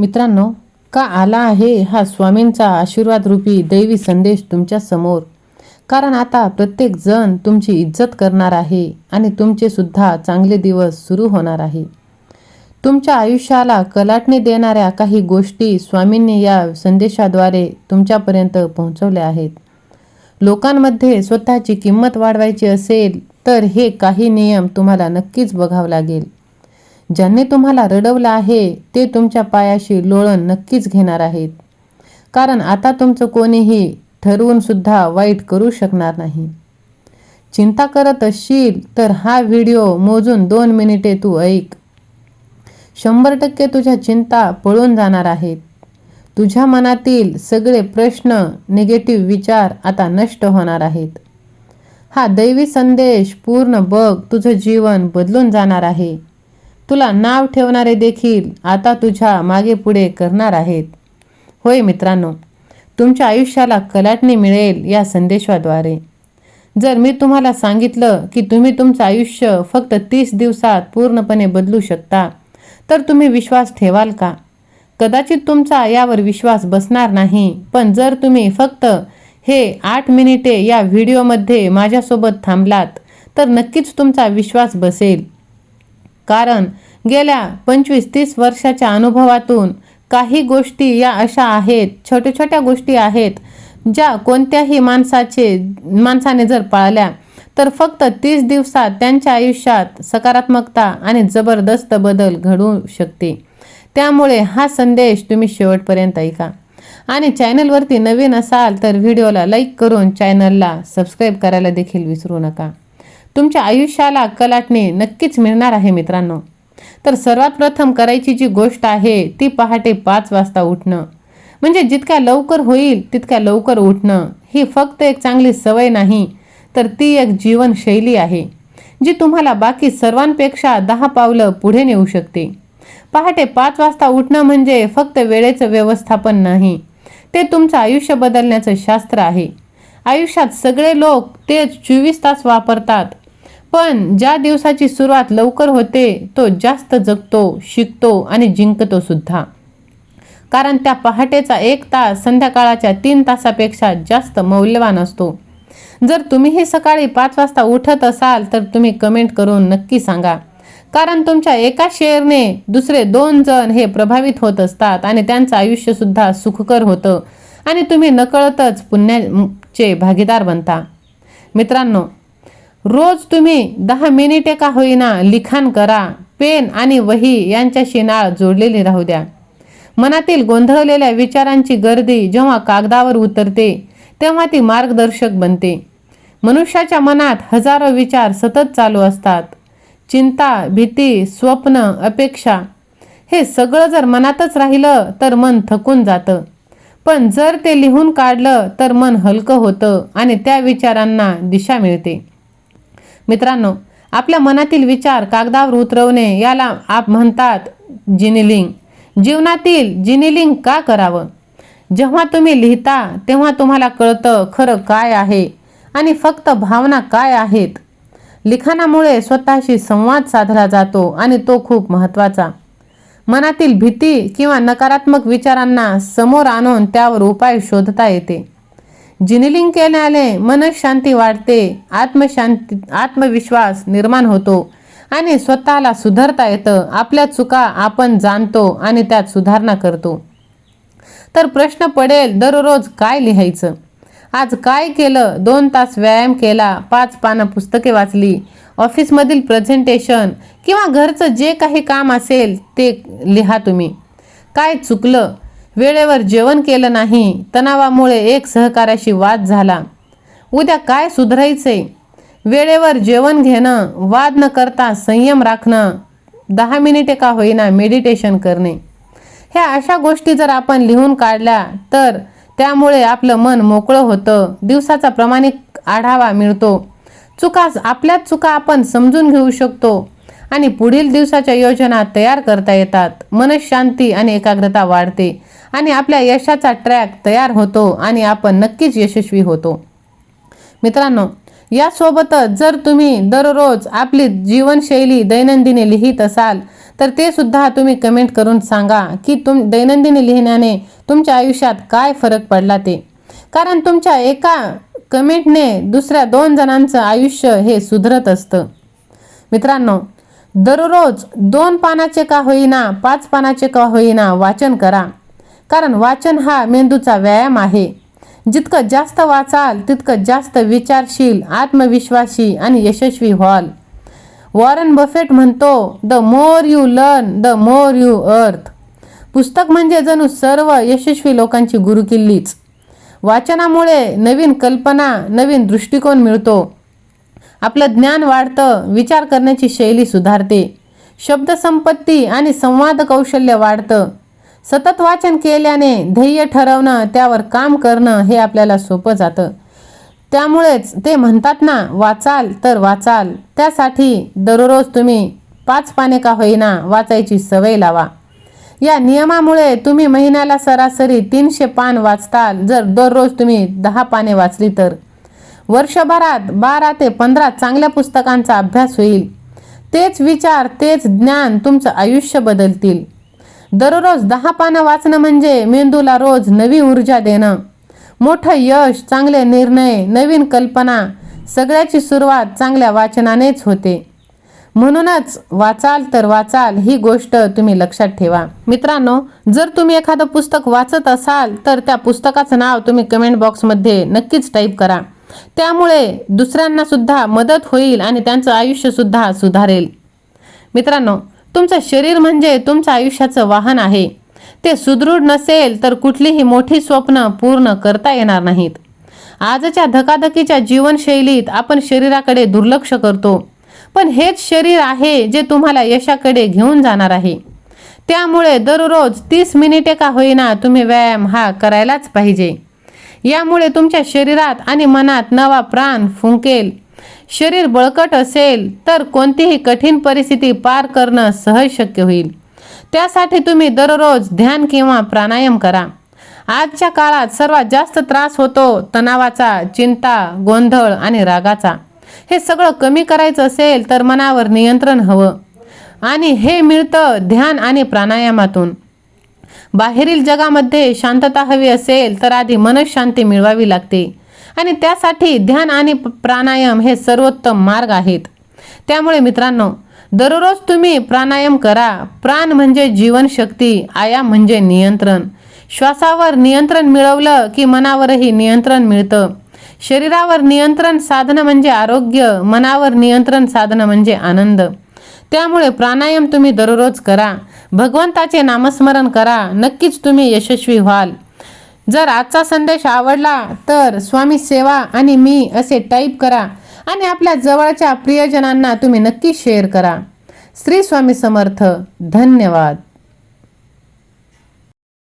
मित्रांनो का आला आहे हा स्वामींचा आशीर्वाद रूपी दैवी संदेश तुमच्यासमोर? कारण आता प्रत्येक जण तुमची इज्जत करणार आहे आणि तुमचे सुद्धा चांगले दिवस सुरू होणार आहे. तुमच्या आयुष्याला कलाटणी देणाऱ्या काही गोष्टी स्वामींनी या संदेशाद्वारे तुमच्यापर्यंत पोहोचवल्या आहेत. लोकांमध्ये स्वतःची किंमत वाढवायची असेल तर हे काही नियम तुम्हाला नक्कीच बघावं लागेल. ज्यांनी तुम्हाला रडवलं आहे ते तुमच्या पायाशी लोळण नक्कीच घेणार आहेत. कारण आता तुमचं कोणीही ठरवून सुद्धा वाईट करू शकणार नाही. चिंता करत असशील तर हा व्हिडिओ मोजून दोन मिनिटे तू ऐक. शंभर टक्के तुझ्या चिंता पळून जाणार आहेत. तुझ्या मनातील सगळे प्रश्न निगेटिव्ह विचार आता नष्ट होणार आहेत. हा दैवी संदेश पूर्ण बघ तुझं जीवन बदलून जाणार आहे. तुला नाव ठेवणारे देखील आता तुझ्या मागे पुढे करणार आहेत. होय मित्रांनो तुमच्या आयुष्याला कलाटणी मिळेल या संदेशाद्वारे. जर मी तुम्हाला सांगितलं की तुम्ही तुमचं आयुष्य फक्त तीस दिवसात पूर्णपणे बदलू शकता तर तुम्ही विश्वास ठेवाल का? कदाचित तुमचा यावर विश्वास बसणार नाही पण जर तुम्ही फक्त हे आठ मिनिटे या व्हिडिओमध्ये माझ्यासोबत थांबलात तर नक्कीच तुमचा विश्वास बसेल. कारण गेल्या पंचवीस तीस वर्षाच्या अनुभवातून काही गोष्टी या अशा आहेत छोट्या छोट्या गोष्टी आहेत ज्या कोणत्याही माणसाचे माणसाने जर पाळल्या तर फक्त तीस दिवसात त्यांच्या आयुष्यात सकारात्मकता आणि जबरदस्त बदल घडू शकते. त्यामुळे हा संदेश तुम्ही शेवटपर्यंत ऐका. आणि चॅनलवरती नवीन असाल तर व्हिडिओला लाईक करून चॅनलला सबस्क्राईब करायला देखील विसरू नका. तुमच्या आयुष्याला कलाटणे नक्कीच मिळणार आहे मित्रांनो. तर सर्वात प्रथम करायची जी गोष्ट आहे ती पहाटे पाच वाजता उठणं. म्हणजे जितक्या लवकर होईल तितक्या लवकर उठणं. ही फक्त एक चांगली सवय नाही तर ती एक जीवनशैली आहे जी तुम्हाला बाकी सर्वांपेक्षा दहा पावलं पुढे नेऊ शकते. पहाटे पाच वाजता उठणं म्हणजे फक्त वेळेचं व्यवस्थापन नाही ते तुमचं आयुष्य बदलण्याचं शास्त्र आहे. आयुष्यात सगळे लोक ते चोवीस तास वापरतात पण ज्या दिवसाची सुरुवात लवकर होते तो जास्त जगतो शिकतो आणि जिंकतो सुद्धा. कारण त्या पहाटेचा एक तास संध्याकाळच्या तीन तासापेक्षा जास्त मौल्यवान असतो. जर तुम्हीही सकाळी पाच वाजता उठत असाल तर तुम्ही कमेंट करून नक्की सांगा. कारण तुमच्या एका शेअरने दुसरे दोन जण हे प्रभावित होत असतात आणि त्यांचं आयुष्यसुद्धा सुखकर होतं आणि तुम्ही नकळतच पुण्याचे भागीदार बनता. मित्रांनो रोज तुम्ही दहा मिनिटे का होईना लिखाण करा पेन आणि वही यांच्याशी नाळ जोडलेली राहू द्या. मनातील गोंधळलेल्या विचारांची गर्दी जेव्हा कागदावर उतरते तेव्हा ती मार्गदर्शक बनते. मनुष्याच्या मनात हजारो विचार सतत चालू असतात. चिंता भीती स्वप्न अपेक्षा हे सगळं जर मनातच राहिलं तर मन थकून जातं. पण जर ते लिहून काढलं तर मन हलकं होतं आणि त्या विचारांना दिशा मिळते. मित्रांनो आपल्या मनातील विचार कागदावर उतरवणे याला आप म्हणतात जिनिलिंग. जीवनातील जिनिलिंग का करावं? जेव्हा तुम्ही लिहिता तेव्हा तुम्हाला कळतं खरं काय आहे आणि फक्त भावना काय आहेत. लिखाणामुळे स्वतःशी संवाद साधला जातो आणि तो खूप महत्त्वाचा. मनातील भीती किंवा नकारात्मक विचारांना समोर आणून त्यावर उपाय शोधता येते. जिनिलिंग केल्याने मनशांती वाढते आत्मशांती आत्मविश्वास निर्माण होतो आणि स्वतःला सुधारता येतं. आपल्या चुका आपण जाणतो आणि त्यात सुधारणा करतो. तर प्रश्न पडेल दररोज काय लिहायचं? आज काय केलं? दोन तास व्यायाम केला पाच पानं पुस्तके वाचली ऑफिसमधील प्रेझेंटेशन किंवा घरचं जे काही काम असेल ते लिहा तुम्ही. काय चुकलं? वेळेवर जेवण केलं नाही तणावामुळे एक सहकार्याशी वाद झाला. उद्या काय सुधरायचे? वेळेवर जेवण घेणं वाद न करता संयम राखणं दहा मिनिटे का होईना मेडिटेशन करणे. ह्या अशा गोष्टी जर आपण लिहून काढल्या तर त्यामुळे आपलं मन मोकळं होतं दिवसाचा प्रामाणिक आढावा मिळतो. चुका आपल्याच चुका आपण समजून घेऊ शकतो आणि पुढील दिवसाच्या योजना तयार करता येतात. मनशांती आणि एकाग्रता वाढते. आणि आपल्या यशाचा ट्रॅक तयार होतो आणि आपण नक्कीच यशस्वी होतो. मित्रांनो यासोबतच जर तुम्ही दररोज आपली जीवनशैली दैनंदिनी लिहित असाल तर ते सुद्धा तुम्ही कमेंट करून सांगा की तुम दैनंदिनी लिहिण्याने तुमच्या आयुष्यात काय फरक पडला ते. कारण तुमच्या एका कमेंटने दुसऱ्या दोन जणांचं आयुष्य हे सुधरत असतं. मित्रांनो दररोज दोन पानाचे का होईना पाच पानाचे का होईना वाचन करा. कारण वाचन हा मेंदूचा व्यायाम आहे. जितकं जास्त वाचाल तितकं जास्त विचारशील आत्मविश्वासी आणि यशस्वी व्हाल. वॉरन बफेट म्हणतो the more you learn the more you earn पुस्तक म्हणजे जणू सर्व यशस्वी लोकांची गुरुकिल्लीच. वाचनामुळे नवीन कल्पना नवीन दृष्टिकोन मिळतो. आपलं ज्ञान वाढतं विचार करण्याची शैली सुधारते. शब्दसंपत्ती आणि संवाद कौशल्य वाढतं. सतत वाचन केल्याने ध्येय ठरवणं त्यावर काम करणं हे आपल्याला सोपं जातं. त्यामुळेच ते म्हणतात ना वाचाल तर वाचाल. त्यासाठी दररोज तुम्ही पाच पाने का होईना वाचायची सवय लावा. या नियमामुळे तुम्ही महिन्याला सरासरी तीनशे पान वाचताल जर दररोज तुम्ही दहा पाने वाचली तर. वर्षभरात बारा ते पंधरा चांगल्या पुस्तकांचा अभ्यास होईल. तेच विचार तेच ज्ञान तुमचं आयुष्य बदलतील. दररोज दहा पानं वाचणं म्हणजे मेंदूला रोज नवी ऊर्जा देणं. मोठं यश चांगले निर्णय नवीन कल्पना सगळ्याची सुरुवात चांगल्या वाचनानेच होते. म्हणूनच वाचाल तर वाचाल ही गोष्ट तुम्ही लक्षात ठेवा. मित्रांनो जर तुम्ही एखादं पुस्तक वाचत असाल तर त्या पुस्तकाचं नाव तुम्ही कमेंट बॉक्समध्ये नक्कीच टाईप करा. त्यामुळे दुसऱ्यांना सुद्धा मदत होईल आणि त्यांचं आयुष्यसुद्धा सुधारेल. मित्रांनो तुमचं शरीर म्हणजे तुमचं आयुष्याचं वाहन आहे. ते सुदृढ नसेल तर कुठलीही मोठी स्वप्न पूर्ण करता येणार नाहीत. आजच्या धकाधकीच्या जीवनशैलीत आपण शरीराकडे दुर्लक्ष करतो. पण हेच शरीर आहे जे तुम्हाला यशाकडे घेऊन जाणार आहे. त्यामुळे दररोज तीस मिनिटे का होईना तुम्ही व्यायाम हा करायलाच पाहिजे. यामुळे तुमच्या शरीरात आणि मनात नवा प्राण फुंकेल. शरीर बळकट असेल तर कोणतीही कठीण परिस्थिती पार करणं सहज शक्य होईल. त्यासाठी तुम्ही दररोज ध्यान किंवा प्राणायाम करा. आजच्या काळात सर्वात जास्त त्रास होतो तणावाचा चिंता गोंधळ आणि रागाचा. हे सगळं कमी करायचं असेल तर मनावर नियंत्रण हवं. आणि हे मिळतं ध्यान आणि प्राणायामातून. बाहेरील जगामध्ये शांतता हवी असेल तर आधी मनशांती मिळवावी लागते. आणि त्यासाठी ध्यान आणि प्राणायाम हे सर्वोत्तम मार्ग आहेत. त्यामुळे मित्रांनो दररोज तुम्ही प्राणायाम करा. प्राण म्हणजे जीवनशक्ती आयाम म्हणजे नियंत्रण. श्वासावर नियंत्रण मिळवलं की मनावरही नियंत्रण मिळतं. शरीरावर नियंत्रण साधनं म्हणजे आरोग्य मनावर नियंत्रण साधनं म्हणजे आनंद. त्यामुळे प्राणायाम तुम्ही दररोज करा. भगवंताचे नामस्मरण करा. नक्कीच तुम्ही यशस्वी व्हाल. जर आजचा संदेश आवडला तर स्वामी सेवा आणि मी असे टाईप करा आणि आपल्या जवळच्या प्रियजनांना तुम्ही नक्की शेअर करा. श्री स्वामी समर्थ धन्यवाद.